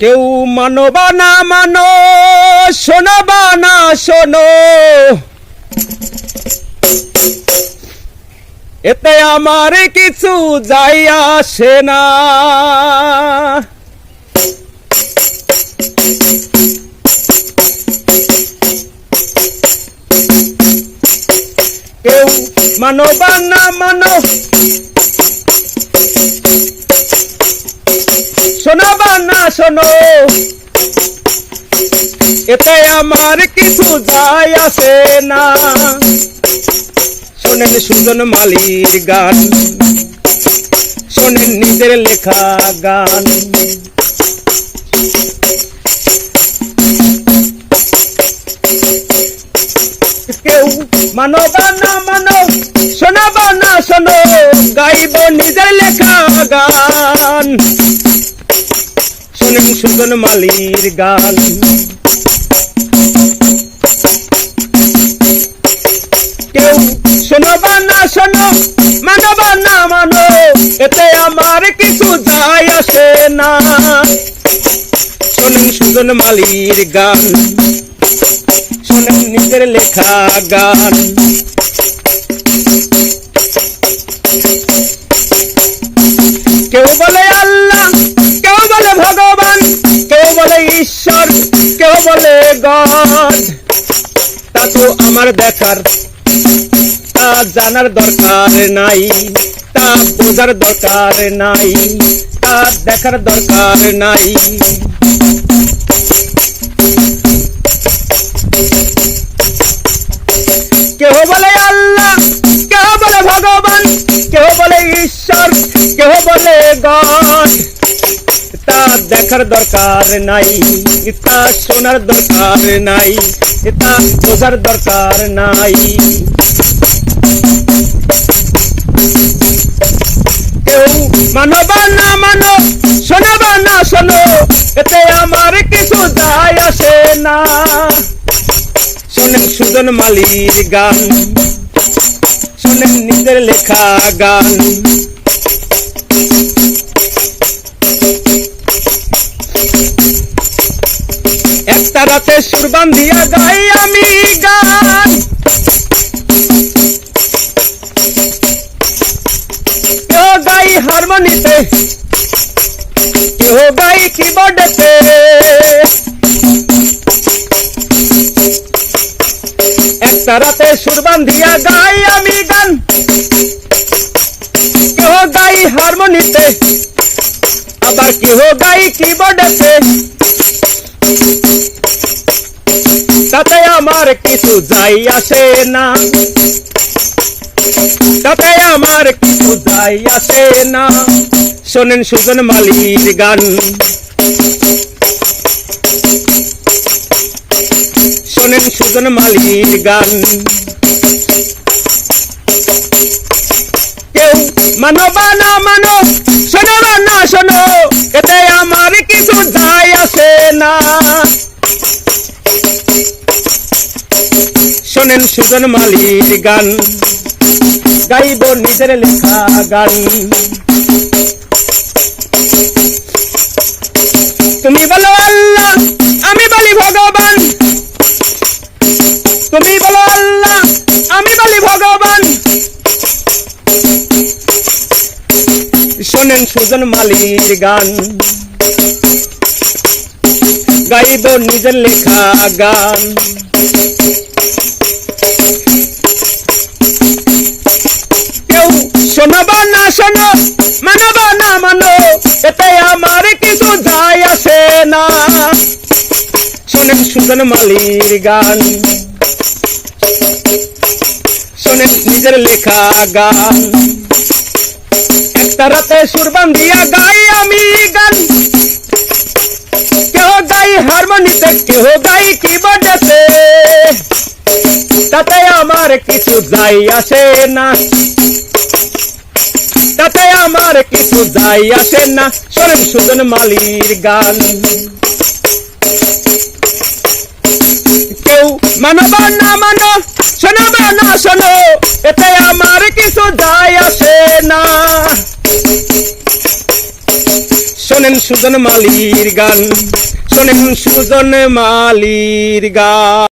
কেউ মানবা না মানো, শোনাবা না শোনো। এতে আমার কিছু যাই আসে না। কেউ মানবা না মানো, শোনাবা না শোনো। এতে আমার কিছু যায় আসে না। শোনেন সুজন মালির গান। শোনেন নিজের লেখা গান। কেউ মানবা না মানো, শোনাবা না শোনো, গাইব নিজের লেখা গান। সুজন মালির গান। কেউ শোনাবা না শোনো, মানবা না মানো, এতে আমার কিছু যায় আসে না। শোনেন সুজন মালির গান, শোনেন নিজের লেখা গান। তা তো আমার দেখার তা জানার দরকার নাই, তা বোঝার দরকার নাই, তা দেখার দরকার নাই। দেখার দরকার নাই তা শোনার দরকার নাই তা বোঝার দরকার নাই। কেউ মানবা না মানো, শোনাবা না শোনো, এতে আমার কিছু যায় আসে না। শোনেন সুজন মালির গান, শোনেন নিজের লেখা গান। একটা রাতে সুরবান দিয়া গাই আমি গান। কেউ গাই হারমোনিতে, কেউ গাই কিবোর্ডেতে একটা রাতে সুরবান দিয়া গাই আমি গান। কেহ গাই হারমোনিতে, আবার কেহ গাই কিবোর্ডেতে আমার কিছু যাই আসে না। তাতে আমার কিছু যাই আসে না। শোনেন সুজন মালির গান। শোনেন সুজন মালির গান। কেউ মানবা না মানো, শোনাবা না শোনো, এতে আমার কিছু যায় আসে না। সুজন মালির গান। গাইব নিজের লেখা গান। তুমি বলো আল্লাহ, আমি বলি ভগবান। তুমি বলো আল্লাহ, আমি বলি ভগবান। শোনেন সুজন মালির গান। গাইব নিজের লেখা গান। কেউ শোনাবা না শোনো মানবা না মানো এতে আমার কিছু যায় আসে না। শোনেন সুজন মালির গান, শোনেন নিজের লেখা গান। একটা রাতে সুরবান দিয়া গাই আমি গান। কেহ গাই হারমোনিতে, কেহ গাই কিবোর্ডেতে। তাতে আমার কিছু যাই আসে না। তাতে আমার কিছু যাই আসে না। শোনেন সুজন মালির গান। কেউ মানবা না মানো, শোনাবা না শোনো, এতে আমার কিছু যায় আসে না। শোনেন সুজন মালির গান, শোনেন সুজন মালির গান।